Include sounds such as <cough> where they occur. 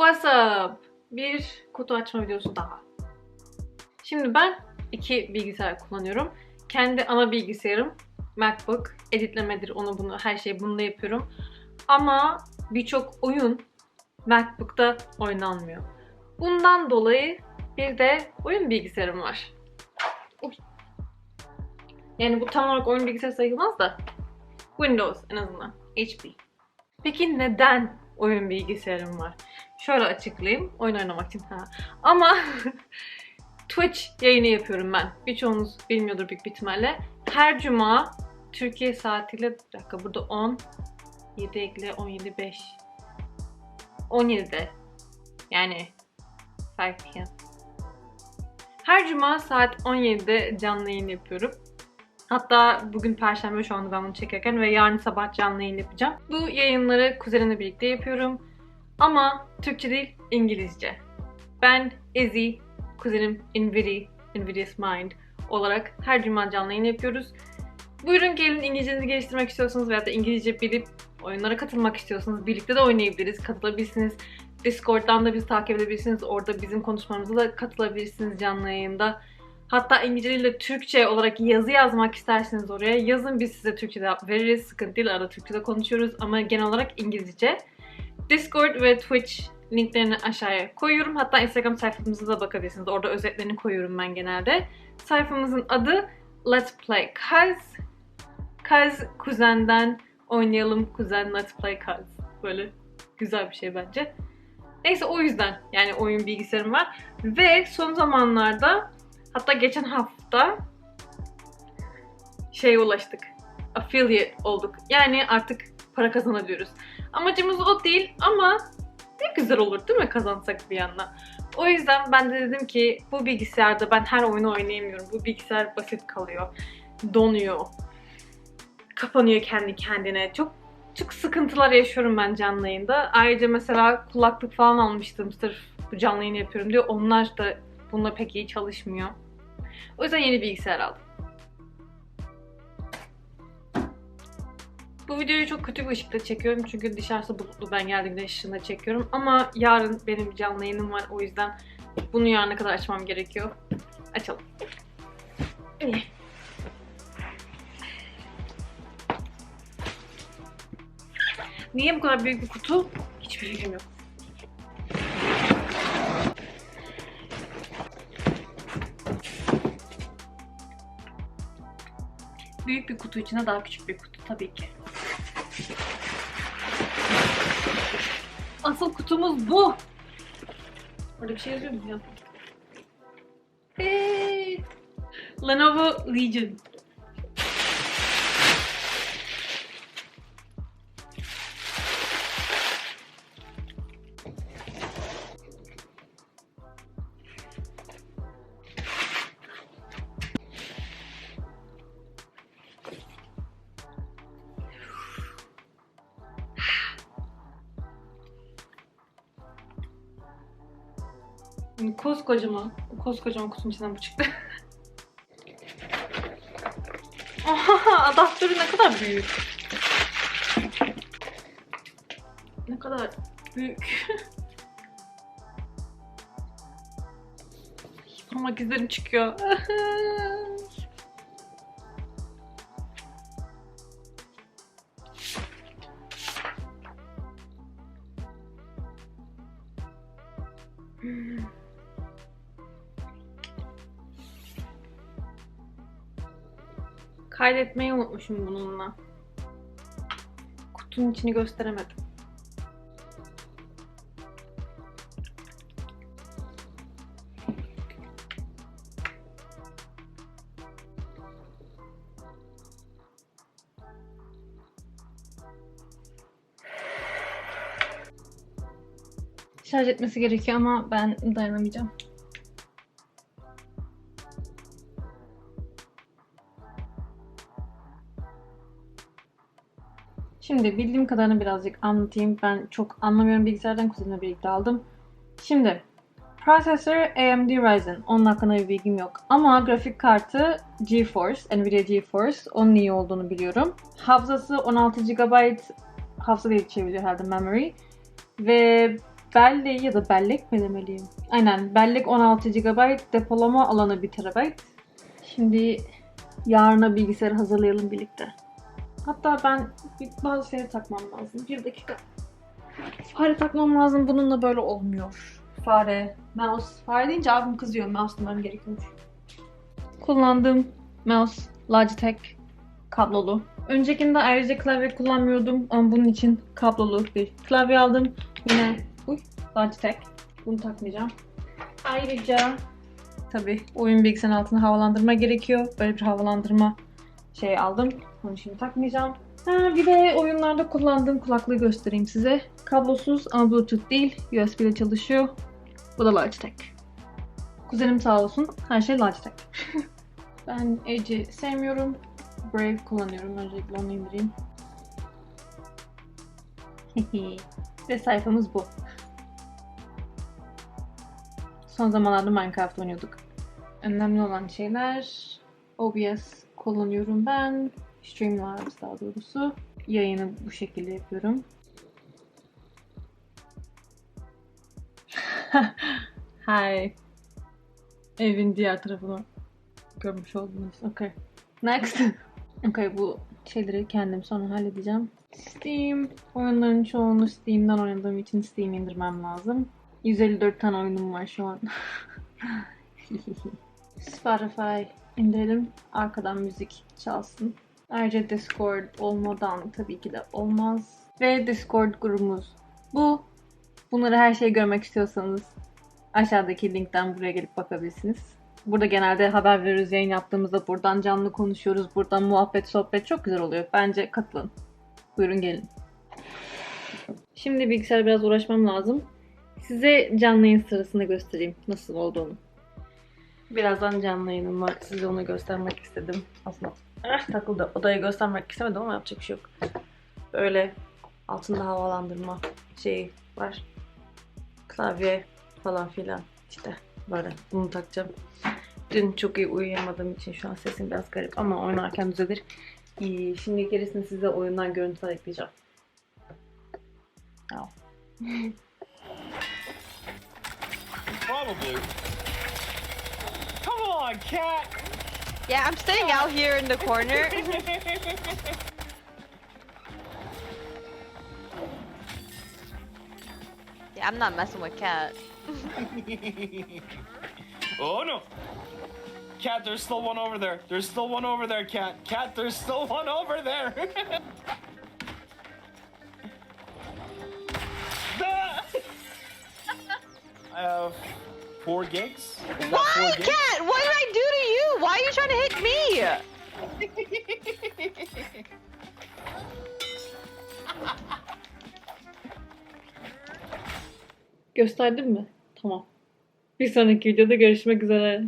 What's up? Bir kutu açma videosu daha. Şimdi ben iki bilgisayar kullanıyorum. Kendi ana bilgisayarım MacBook. Editlemedir onu bunu her şeyi bununla yapıyorum. Ama birçok oyun MacBook'ta oynanmıyor. Bundan dolayı bir de oyun bilgisayarım var. Uy. Yani bu tam olarak oyun bilgisayarı sayılmaz da Windows en azından. HP. Peki neden oyun bilgisayarım var? Şöyle açıklayayım. Oyun oynamak için. Ha. Ama <laughs> Twitch yayını yapıyorum ben. Birçoğunuz bilmiyordur büyük bir ihtimalle. Her cuma Türkiye saatiyle bir dakika burada 10 7 ekle 17 5 17'de yani 5 p.m. Her cuma saat 17'de canlı yayın yapıyorum. Hatta bugün perşembe şu anda ben bunu çekerken ve yarın sabah canlı yayın yapacağım. Bu yayınları kuzenimle birlikte yapıyorum. Ama Türkçe değil, İngilizce. Ben Ezi, kuzenim Invidi, Invidious Mind olarak her cuma canlı yayın yapıyoruz. Buyurun gelin İngilizcenizi geliştirmek istiyorsanız veya da İngilizce bilip oyunlara katılmak istiyorsanız birlikte de oynayabiliriz, katılabilirsiniz. Discord'dan da bizi takip edebilirsiniz. Orada bizim konuşmalarımıza da katılabilirsiniz canlı yayında. Hatta İngilizce de Türkçe olarak yazı yazmak isterseniz oraya yazın biz size Türkçe'de veririz. Sıkıntı değil arada Türkçe'de konuşuyoruz ama genel olarak İngilizce. Discord ve Twitch linklerini aşağıya koyuyorum. Hatta Instagram sayfamıza da bakabilirsiniz. Orada özetlerini koyuyorum ben genelde. Sayfamızın adı Let's Play Kaz. Kaz kuzenden oynayalım kuzen Let's Play Kaz. Böyle güzel bir şey bence. Neyse o yüzden yani oyun bilgisayarım var. Ve son zamanlarda hatta geçen hafta şeye ulaştık. Affiliate olduk. Yani artık para kazanabiliyoruz. Amacımız o değil ama ne güzel olur değil mi kazansak bir yandan. O yüzden ben de dedim ki bu bilgisayarda ben her oyunu oynayamıyorum. Bu bilgisayar basit kalıyor. Donuyor. Kapanıyor kendi kendine. Çok çok sıkıntılar yaşıyorum ben canlı yayında. Ayrıca mesela kulaklık falan almıştım sırf bu canlı yayın yapıyorum diyor. Onlar da bununla pek iyi çalışmıyor. O yüzden yeni bilgisayar aldım. Bu videoyu çok kötü bir ışıkta çekiyorum çünkü dışarısı bulutlu ben geldiğimde ışığında çekiyorum. Ama yarın benim canlı yayınım var o yüzden bunu yarına kadar açmam gerekiyor. Açalım. İyi. Niye bu kadar büyük bir kutu? Hiçbir fikrim yok. Büyük bir kutu içine daha küçük bir kutu tabii ki. Asıl kutumuz bu. Orada bir şey yazıyor mu? Hey! Lenovo Legion. Koskocaman, koskocaman kutunun içinden bu çıktı. <laughs> Adaptörü ne kadar büyük. Ne kadar büyük. <laughs> Parmak izlerim çıkıyor. <laughs> Kaydetmeyi unutmuşum bununla. Kutunun içini gösteremedim. Şarj etmesi gerekiyor ama ben dayanamayacağım. Şimdi bildiğim kadarını birazcık anlatayım. Ben çok anlamıyorum bilgisayardan kuzenimle birlikte aldım. Şimdi Processor AMD Ryzen. Onun hakkında bir bilgim yok. Ama grafik kartı GeForce, Nvidia GeForce. Onun iyi olduğunu biliyorum. Hafızası 16 GB hafıza diye çeviriyor herhalde memory. Ve bellek ya da bellek mi demeliyim? Aynen bellek 16 GB, depolama alanı 1 TB. Şimdi yarına bilgisayarı hazırlayalım birlikte. Hatta ben bazı şeyleri takmam lazım. Bir dakika. Fare takmam lazım. Bununla böyle olmuyor. Fare, mouse. Fare deyince abim kızıyor. Mouse demem gerekiyormuş. Kullandığım mouse Logitech kablolu. Öncekinde ayrıca klavye kullanmıyordum ama bunun için kablolu bir klavye aldım. Yine uy, Logitech. Bunu takmayacağım. Ayrıca tabi oyun bilgisayarın altına havalandırma gerekiyor. Böyle bir havalandırma şey aldım. Onu şimdi takmayacağım. Ha, bir de oyunlarda kullandığım kulaklığı göstereyim size. Kablosuz ama Bluetooth değil. USB ile çalışıyor. Bu da Logitech. Kuzenim sağ olsun. Her şey Logitech. <laughs> ben Edge'i sevmiyorum. Brave kullanıyorum. Öncelikle onu indireyim. <laughs> Ve sayfamız bu. Son zamanlarda Minecraft oynuyorduk. Önemli olan şeyler OBS kullanıyorum ben. Streamlabs daha doğrusu. Yayını bu şekilde yapıyorum. <laughs> Hi. Evin diğer tarafını görmüş oldunuz. Okay. Next. <laughs> okay bu şeyleri kendim sonra halledeceğim. Steam. Oyunların çoğunu Steam'den oynadığım için Steam indirmem lazım. 154 tane oyunum var şu an. <laughs> Spotify indirelim. Arkadan müzik çalsın. Ayrıca Discord olmadan tabii ki de olmaz. Ve Discord grubumuz bu. Bunları her şeyi görmek istiyorsanız aşağıdaki linkten buraya gelip bakabilirsiniz. Burada genelde haber veriyoruz yayın yaptığımızda buradan canlı konuşuyoruz. Buradan muhabbet sohbet çok güzel oluyor. Bence katılın. Buyurun gelin. Şimdi bilgisayar biraz uğraşmam lazım. Size canlı yayın sırasında göstereyim nasıl olduğunu. Birazdan canlı yayınım var. Size onu göstermek istedim. Aslında ah, takıldı. Odayı göstermek istemedim ama yapacak bir şey yok. Böyle altında havalandırma şeyi var. Klavye falan filan. İşte böyle bunu takacağım. Dün çok iyi uyuyamadığım için şu an sesim biraz garip ama oynarken düzelir. İyi, Şimdi gerisini size oyundan görüntüler ekleyeceğim. Probably. On, cat. Yeah, I'm staying out here in the corner. <laughs> yeah, I'm not messing with Cat. <laughs> oh no. Cat, there's still one over there. There's still one over there, cat. Cat, there's still one over there. <laughs> I have four gigs. That four Why, gigs? Cat? What did I do to you? Why are you trying to hit me? Gösterdim mi? Tamam. Bir sonraki videoda görüşmek üzere.